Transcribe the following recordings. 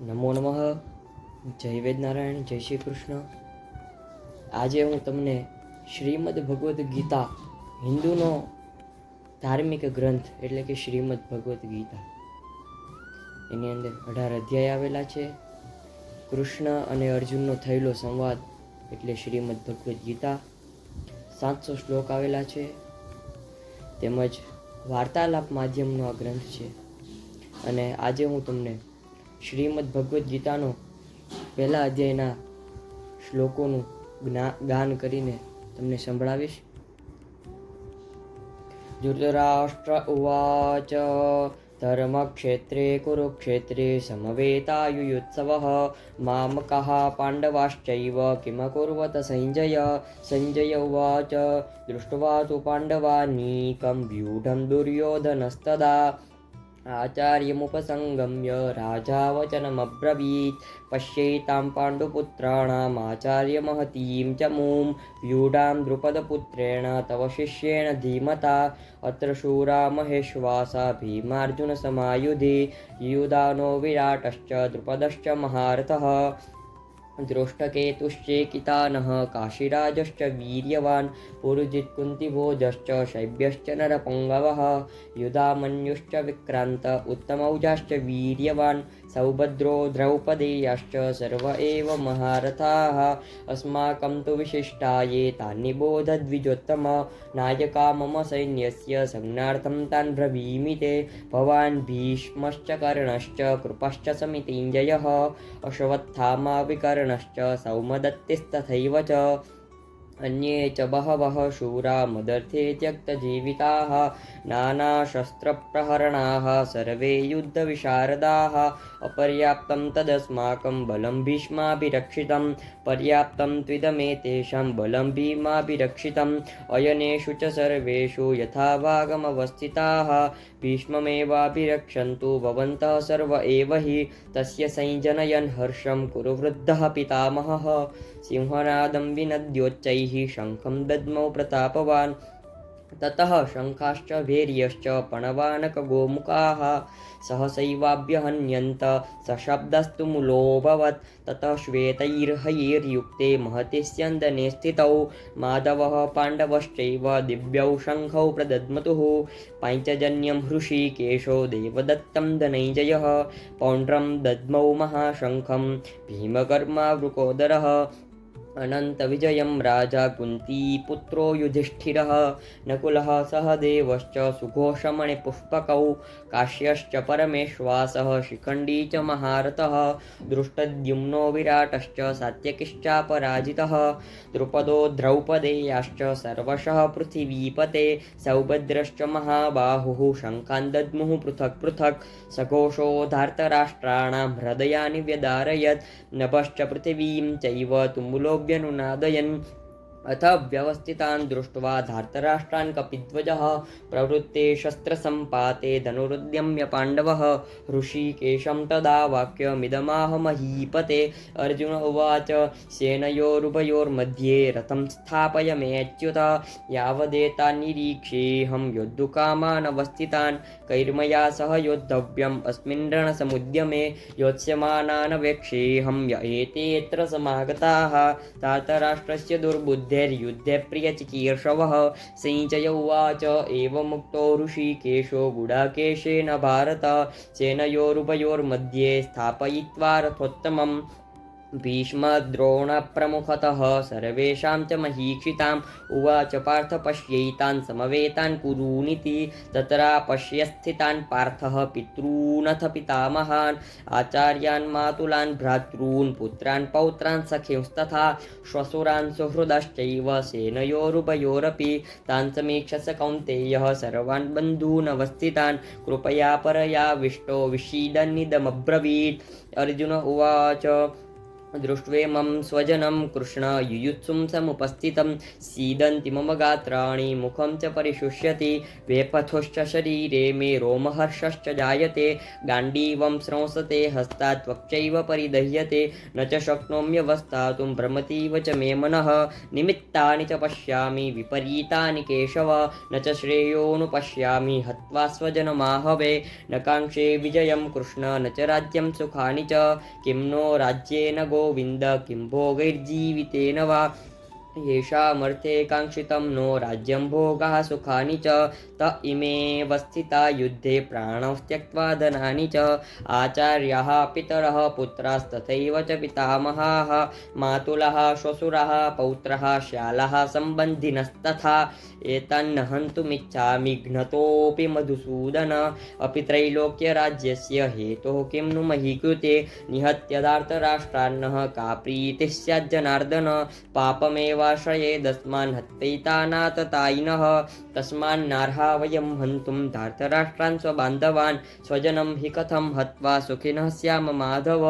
નમો નમઃ. જય વેદનારાયણ, જય શ્રી કૃષ્ણ. આજે હું તમને શ્રીમદ ભગવદ્ ગીતા, હિન્દુનો ધાર્મિક ગ્રંથ એટલે કે શ્રીમદ ભગવદ્ ગીતા. એની અંદર અઢાર અધ્યાય આવેલા છે. કૃષ્ણ અને અર્જુનનો થયેલો સંવાદ એટલે શ્રીમદ ભગવદ્ ગીતા. સાતસો શ્લોક આવેલા છે. તેમજ વાર્તાલાપ માધ્યમનો આ ગ્રંથ છે. અને આજે હું તમને શ્રીમદ ભગવદ્ ગીતાનો પહેલા અધ્યાયના શ્લોકોનું ગાન કરીને તમને સંભળાવીશ. ધૃતરાષ્ટ્ર ઉવાચ, ધર્મક્ષેત્રે કુરુક્ષેત્રે સમવેતાયુયુત્સવઃ, મામકઃ પાંડવાશ્ચૈવ કિમકુર્વત સંજય સંજય ઉવાચ દૃષ્ટવા તુ પાંડવાનીકં વ્યુઢં દુર્યોધનસ્તદા आचार्यमुपसङ्गम्य राजा वचनमब्रवीत् पश्येतां पाण्डुपुत्राणाम् आचार्यमहतीं च मूं व्यूढां द्रुपदपुत्रेण तव शिष्येण धीमता अत्र शूरा महेश्वासा भीमार्जुनसमायुधि युधानो विराटश्च द्रुपदश्च महारथः दृष्टकेतुश्चेकितानः काशीराजश्च वीर्यवान् पुरुजित्कुन्तिभोजश्च शैब्यश्च नरपङ्गवः युधामन्युश्च विक्रान्त उत्तमौजाश्च वीर्यवान् सौभद्रो द्रौपदेयाश्च सर्व एव महारथाः अस्माकं तु विशिष्टा ये तानि बोधद्विजोत्तम नायका मम सैन्यस्य संज्ञार्थं तान् ब्रवीमि ते भवान् भीष्मश्च कर्णश्च कृपश्च समितिञ्जयः अश्वत्थामा વર્ણશ્ચ સૌમદત્તિસ્તથૈવ ચ અન્યે ચ બહવઃ શૂરા મદર્થે ત્યક્તજીવિતાः નાનાશસ્ત્રપ્રહરણાः સર્વે યુદ્ધવિશારદાः અપર્યાપ્તં તદસ્માકં બલં ભીષ્માભિરક્ષિतं પર્યાપ્તં ત્વિદમે તેષાં બલં ભીમાભિરક્ષિતम् અયનેષુ ચ સર્વેષુ યથાવાગમવસ્થિતાः यथाभागमवस्थिताः भीष्ममेवाभिरक्षन्तु भवन्तः सर्व एव हि तस्य संजनयन् हर्षं कुरु वृद्धः पितामहः सिंहनादं विनद्योच्चैः शङ्खं दद्मौ प्रतापवान् ततः शङ्खाश्च वीर्यश्च पणवानकगोमुखाः। सहसैवाभ्यहन्यन्त सशब्दस्तु मुलोऽभवत्। ततः श्वेतैर्हयैर्युक्ते महति स्यन्दने स्थितौ। माधवः पाण्डवश्चैव दिव्यौ शङ्खौ प्रदद्मतुः। पाञ्चजन्यं हृषीकेशो देवदत्तं धनैजयः पौण्ड्रं दद्मौ महाशङ्खं भीमकर्मा वृकोदरः अनन्तविजयं राजा कुन्तीपुत्रो युधिष्ठिरः नकुलः सहदेवश्च सुघोषमणिपुष्पकौ काश्यश्च परमेश्वासः शिखण्डी च महारथः दृष्टद्युम्नो विराटश्च सात्यकिश्चापराजितः द्रुपदो द्रौपदेयाश्च सर्वशः पृथिवीपते सौभद्रश्च महाबाहुः शङ्खान् दद्मुः पृथक् पृथक् सघोषो धार्तराष्ट्राणां हृदयानि व्यदारयत् नभश्च पृथिवीं चैव அபியனுநாதயன் अथ व्यवस्थितान् दृष्ट्वा धार्तराष्ट्रान् कपिध्वजः प्रवृत्ते शस्त्रसम्पाते धनुरुद्यम्य पाण्डवः ऋषिकेशं तदा वाक्यमिदमाह महीपते अर्जुन उवाच सेनयोरुभयोर्मध्ये रथं स्थापय मेऽच्युत यावदेतान्निरीक्षेऽहं योद्धुकामानवस्थितान् कैर्मया सह योद्धव्यम् अस्मिन् रणसमुद्यमे योत्स्यमानान् वेक्षेऽहं य एतेऽत्र समागताः तातराष्ट्रस्य दुर्बुद्धेर्युद्धे प्रियचिकीर्षवः सिञ्चय उवाच एवमुक्तो ऋषिकेशो गुडाकेशेन भारत सेनयोरुभयोर्मध्ये स्थापयित्वा रथोत्तमम् भीष्मद्रोणप्रमुखतः सर्वेषां च महीक्षिताम् उवाच पार्थ पश्यैतान् समवेतान् कुरूनिति तत्र पश्यस्थितान् पार्थः पितॄनथ पितामहान् आचार्यान् मातुलान् भ्रातॄन् पुत्रान् पौत्रान् सखींस्तथा श्वशुरान् सुहृदश्चैव सेनयोरुभयोरपि तान् समीक्षस कौन्तेयः सर्वान् बन्धूनवस्थितान् कृपया परयाविष्टो विषीदन्निदमब्रवीत् अर्जुन उवाच दृष्ट्वेमं स्वजनं कृष्ण युयुत्सुं समुपस्थितं सीदन्ति मम गात्राणि मुखं च परिशुष्यति वेपथुश्च शरीरे मे रोमहर्षश्च जायते गाण्डीवं स्रंसते हस्तात् त्वक्चैव परिदह्यते न च शक्नोम्यवस्थातुं भ्रमतीव च मे मनः निमित्तानि च पश्यामि विपरीतानि केशव न च श्रेयोनुपश्यामि हत्वा स्वजनमाहवे न काङ्क्षे विजयं कृष्ण न च राज्यं सुखानि च किं नो राज्येन गोविन्द ഗോവിന്ദ കിംഭോഗൈർജീവിതേന വാ येषामर्थे काङ्क्षितं नो राज्यं भोगाः सुखानि च त इमेव स्थिता युद्धे प्राणौ त्यक्त्वा धनानि च आचार्याः पितरः पुत्रास्तथैव च पितामहाः मातुलः श्वशुरः पौत्रः श्यालः सम्बन्धिनस्तथा एतान्न हन्तुमिच्छामि घ्नतोऽपि मधुसूदन अपि त्रैलोक्यराज्यस्य हेतोः किं नु मही कृते निहत्यदार्तराष्ट्रान्नः का प्रीतिः स्याज्जनार्दन पापमेवाश्रयेदस्मान् हत्यैतानाततायिनः तस्मान्नार्हा वयं हन्तुं धार्तराष्ट्रान् स्वबान्धवान् स्वजनं हि कथं हत्वा सुखिनः स्याम माधव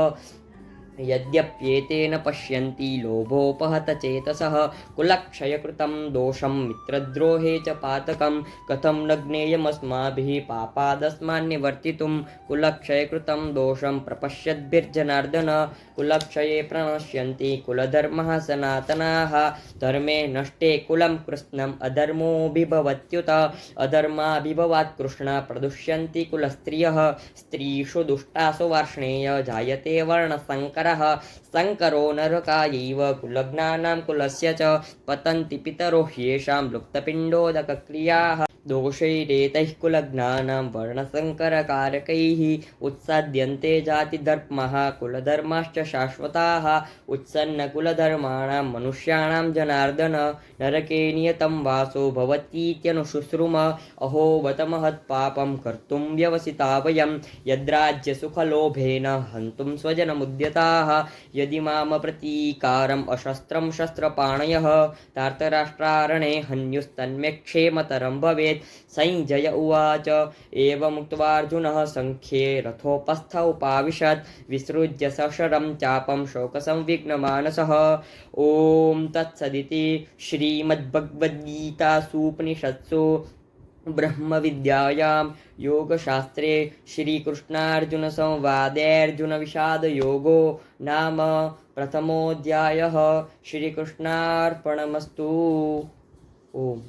यद्यप्येतेन पश्यन्ति लोभोपहतचेतसः कुलक्षयकृतं दोषं मित्रद्रोहे च पातकं कथं न ज्ञेयमस्माभिः पापादस्मान्निवर्तितुं कुलक्षयकृतं दोषं प्रपश्यद्भिर्जनार्दन कुलक्षये प्रणश्यन्ति कुलधर्मः सनातनाः धर्मे नष्टे कुलं कृत्स्नम् अधर्मोऽभिभवत्युत अधर्माभिभवात् कृष्ण प्रदुष्यन्ति कुलस्त्रियः स्त्रीषु दुष्टासु वार्ष्णेय નરહ શંકરો નરકાયૈવ કુલજ્ઞાનાં કુલસ્ય ચ પતંતિ પિતરો યેષાં લુપ્તપિંડોદકક્રિયાઃ लुप्तपिण्डोदकक्रियाः दोषैरेतैः कुलज्ञानां वर्णसङ्करकारकैः उत्साद्यन्ते जातिधर्मः कुलधर्माश्च शाश्वताः उत्सन्नकुलधर्माणां मनुष्याणां जनार्दन नरके नियतं वासो भवतीत्यनुशुश्रुम अहो बत महत्पापं कर्तुं व्यवसिता वयं यद्राज्यसुखलोभेन हन्तुं स्वजनमुद्यताः यदि माम प्रतीकारम् अशस्त्रं शस्त्रपाणयः तार्तराष्ट्रारणे हन्युस्तन्मे क्षेमतरं भवेत् संजय उवाच एवमुक्त्वार्जुनः सङ्ख्ये रथोपस्थ उपाविशत् विसृज्य सशरं चापं शोकसंविघ्नमानसः ॐ तत्सदिति श्रीमद्भगवद्गीतासूपनिषत्सु ब्रह्मविद्यायां योगशास्त्रे श्रीकृष्णार्जुनसंवादेऽर्जुनविषादयोगो नाम प्रथमोऽध्यायः श्रीकृष्णार्पणमस्तु ओम्